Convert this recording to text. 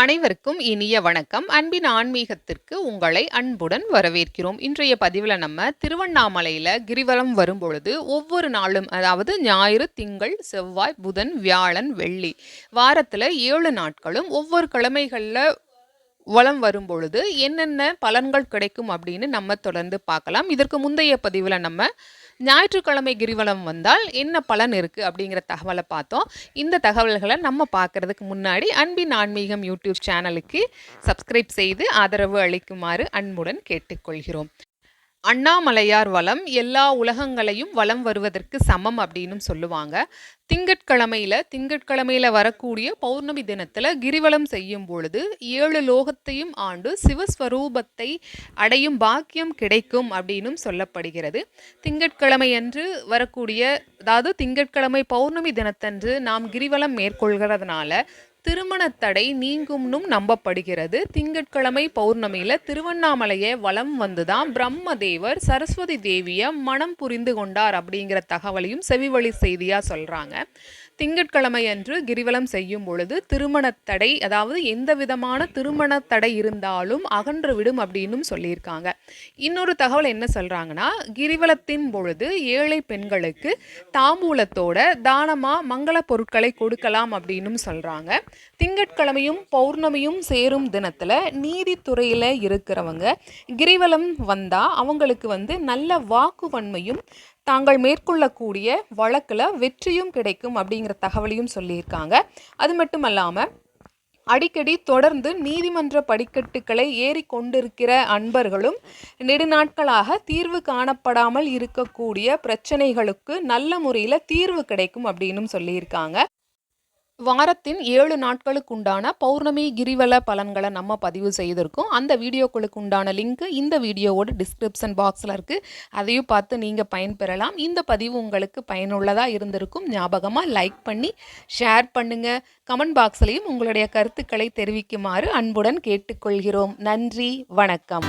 அனைவருக்கும் இனிய வணக்கம். அன்பின் ஆன்மீகத்திற்கு உங்களை அன்புடன் வரவேற்கிறோம். இன்றைய பதிவில் நம்ம திருவண்ணாமலையில் கிரிவலம் வரும்பொழுது ஒவ்வொரு நாளும் அதாவது ஞாயிறு திங்கள் செவ்வாய் புதன் வியாழன் வெள்ளி வாரத்தில் ஏழு நாட்களும் ஒவ்வொரு கிழமைகளில் வளம் வரும்பொழுது என்னென்ன பலன்கள் கிடைக்கும் அப்படின்னு நம்ம தொடர்ந்து பார்க்கலாம். இதற்கு முந்தைய பதிவில் நம்ம ஞாயிற்றுக்கிழமை கிரிவலம் வந்தால் என்ன பலன் இருக்குது அப்படிங்கிற தகவலை பார்த்தோம். இந்த தகவல்களை நம்ம பார்க்குறதுக்கு முன்னாடி அன்பின் ஆன்மீகம் யூடியூப் சேனலுக்கு சப்ஸ்கிரைப் செய்து ஆதரவு அளிக்குமாறு அன்புடன் கேட்டுக்கொள்கிறோம். அண்ணாமலையார் வளம் எல்லா உலகங்களையும் வலம் வருவதற்கு சமம் அப்படின்னு சொல்லுவாங்க. திங்கட்கிழமையில் திங்கட்கிழமையில் வரக்கூடிய பௌர்ணமி தினத்தில் கிரிவலம் செய்யும் பொழுது ஏழு லோகத்தையும் ஆண்டு சிவஸ்வரூபத்தை அடையும் பாக்கியம் கிடைக்கும் அப்படின்னும் சொல்லப்படுகிறது. திங்கட்கிழமை அன்று வரக்கூடிய அதாவது திங்கட்கிழமை பௌர்ணமி தினத்தன்று நாம் கிரிவலம் மேற்கொள்கிறதுனால திருமண தடை நீங்கும்னும் நம்பப்படுகிறது. திங்கட்கிழமை பௌர்ணமியில திருவண்ணாமலையை வலம் வந்துதான் பிரம்மதேவர் சரஸ்வதி தேவியை மனம் புரிந்து கொண்டார் அப்படிங்கிற தகவலையும் செவிவழி செய்தியா சொல்றாங்க. திங்கட்கிழமை அன்று கிரிவலம் செய்யும் பொழுது திருமண தடை அதாவது எந்த விதமான திருமண தடை இருந்தாலும் அகன்று விடும் அப்படின்னும் சொல்லியிருக்காங்க. இன்னொரு தகவல் என்ன சொல்றாங்கன்னா கிரிவலத்தின் பொழுது ஏழை பெண்களுக்கு தாம்பூலத்தோட தானமா மங்கள பொருட்களை கொடுக்கலாம் அப்படின்னும் சொல்றாங்க. திங்கட்கிழமையும் பௌர்ணமியும் சேரும் தினத்தில் நீதித்துறையில் இருக்கிறவங்க கிரிவலம் வந்தால் அவங்களுக்கு வந்து நல்ல வாக்குவன்மையும் தாங்கள் மேற்கொள்ளக்கூடிய வழக்கில் வெற்றியும் கிடைக்கும் அப்படிங்கிற தகவலையும் சொல்லியிருக்காங்க. அது மட்டும் இல்லாமல் அடிக்கடி தொடர்ந்து நீதிமன்ற படிக்கட்டுகளை ஏறி கொண்டிருக்கிற அன்பர்களும் நெடுநாட்களாக தீர்வு காணப்படாமல் இருக்கக்கூடிய பிரச்சனைகளுக்கு நல்ல முறையில் தீர்வு கிடைக்கும் அப்படின்னும் சொல்லியிருக்காங்க. வாரத்தின் ஏழு நாட்களுக்கு உண்டான பௌர்ணமி கிரிவல பலன்களை நம்ம பதிவு செய்திருக்கோம். அந்த வீடியோக்களுக்கு உண்டான லிங்க் இந்த வீடியோவோட டிஸ்கிரிப்ஷன் பாக்ஸில் இருக்குது அதையும் பார்த்து நீங்கள் பயன்பெறலாம். இந்த பதிவு உங்களுக்கு பயனுள்ளதாக இருந்திருக்கும். ஞாபகமாக லைக் பண்ணி ஷேர் பண்ணுங்கள் கமெண்ட் பாக்ஸ்லையும் உங்களுடைய கருத்துக்களை தெரிவிக்குமாறு அன்புடன் கேட்டுக்கொள்கிறோம். நன்றி வணக்கம்.